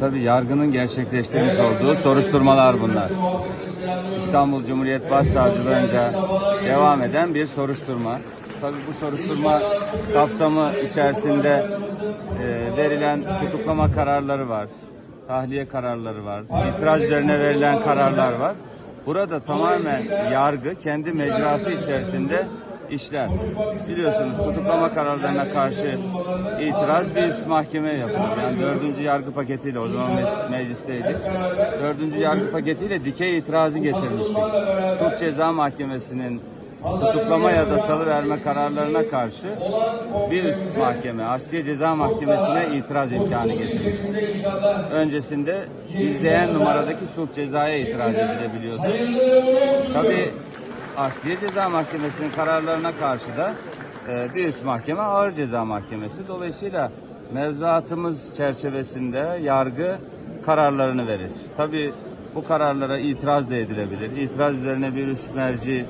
tabii yargının gerçekleştirmiş olduğu soruşturmalar bunlar. İstanbul Cumhuriyet Başsavcılığınca devam eden bir soruşturma. Tabii bu soruşturma kapsamı içerisinde e, verilen tutuklama kararları var, tahliye kararları var, itiraz üzerine verilen kararlar var. Burada tamamen yargı kendi mecrası içerisinde işler. Biliyorsunuz tutuklama kararlarına karşı itiraz üst mahkemeye yapılır. Yani dördüncü yargı paketiyle o zaman me- meclisteydik. Dördüncü yargı paketiyle dikey itirazı getirmiştik. Suç Ceza Mahkemesi'nin tutuklama ya da salı verme kararlarına karşı bir üst mahkeme, Asliye Ceza Mahkemesi'ne itiraz imkanı getirmiştik. Öncesinde izleyen numaradaki sulh cezaya itiraz edilebiliyordu. Tabii Asliye Ceza Mahkemesi'nin kararlarına karşı da e, bir üst mahkeme ağır ceza mahkemesi. Dolayısıyla mevzuatımız çerçevesinde yargı kararlarını verir. Tabii bu kararlara itiraz da edilebilir. İtiraz üzerine bir üst merci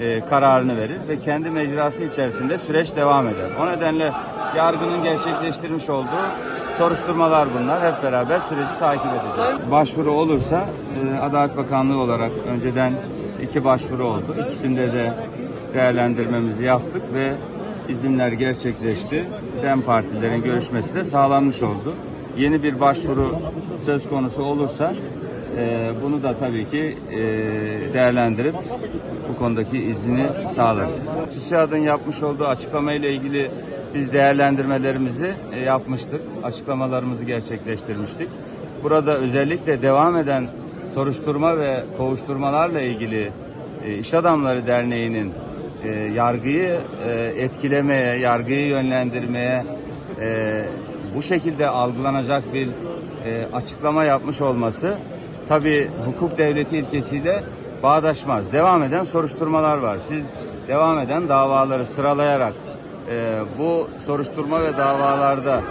e, kararını verir ve kendi mecrası içerisinde süreç devam eder. O nedenle yargının gerçekleştirmiş olduğu soruşturmalar bunlar. Hep beraber süreci takip edeceğiz. Başvuru olursa e, Adalet Bakanlığı olarak önceden iki başvuru oldu. İkisinde de değerlendirmemizi yaptık ve izinler gerçekleşti. DEM partilerin görüşmesi de sağlanmış oldu. Yeni bir başvuru söz konusu olursa e, bunu da tabii ki e, değerlendirip bu konudaki izni sağlarız. TÜSİAD'ın yapmış olduğu açıklamayla ilgili biz değerlendirmelerimizi e, yapmıştık. Açıklamalarımızı gerçekleştirmiştik. Burada özellikle devam eden soruşturma ve kovuşturmalarla ilgili e, İş Adamları Derneği'nin e, yargıyı etkilemeye, yargıyı yönlendirmeye bu şekilde algılanacak bir açıklama yapmış olması tabi hukuk devleti ilkesiyle bağdaşmaz. Devam eden soruşturmalar var. Siz devam eden davaları sıralayarak e, bu soruşturma ve davalarda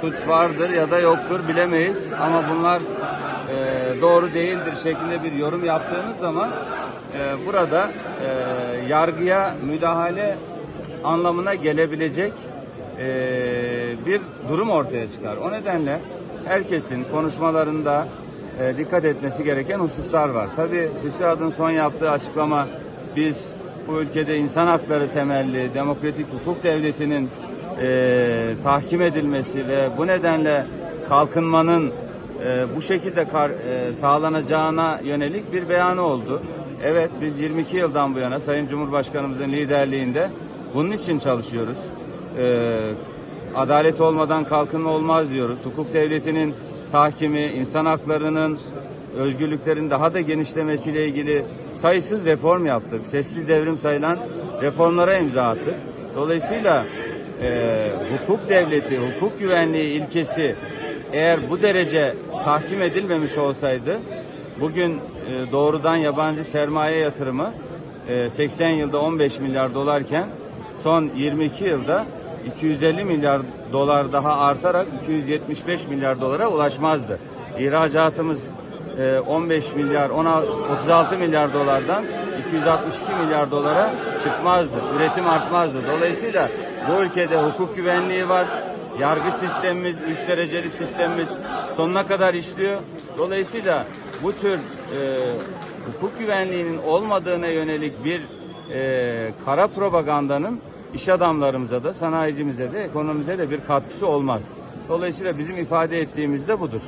suç vardır ya da yoktur bilemeyiz ama bunlar e, doğru değildir şeklinde bir yorum yaptığınız zaman e, burada e, yargıya müdahale anlamına gelebilecek e, bir durum ortaya çıkar. O nedenle herkesin konuşmalarında e, dikkat etmesi gereken hususlar var. Tabii TÜSİAD'ın son yaptığı açıklama biz bu ülkede insan hakları temelli, demokratik hukuk devletinin e, tahkim edilmesi ve bu nedenle kalkınmanın e, bu şekilde kar, e, sağlanacağına yönelik bir beyanı oldu. Evet biz 22 yıldan bu yana Sayın Cumhurbaşkanımızın liderliğinde bunun için çalışıyoruz. E, adalet olmadan kalkınma olmaz diyoruz. Hukuk devletinin tahkimi, insan haklarının, özgürlüklerin daha da genişlemesiyle ilgili sayısız reform yaptık. Sessiz devrim sayılan reformlara imza attık. Dolayısıyla e, hukuk devleti, hukuk güvenliği ilkesi eğer bu derece tahkim edilmemiş olsaydı bugün e, doğrudan yabancı sermaye yatırımı e, 80 yılda 15 milyar dolarken son 22 yılda 250 milyar dolar daha artarak 275 milyar dolara ulaşmazdı. İhracatımız 15 milyar 16, 36 milyar dolardan 262 milyar dolara çıkmazdı. Üretim artmazdı. Dolayısıyla bu ülkede hukuk güvenliği var. Yargı sistemimiz, üç dereceli sistemimiz sonuna kadar işliyor. Dolayısıyla bu tür e, hukuk güvenliğinin olmadığına yönelik bir e, kara propagandanın iş adamlarımıza da, sanayicimize de, ekonomimize de bir katkısı olmaz. Dolayısıyla bizim ifade ettiğimiz de budur.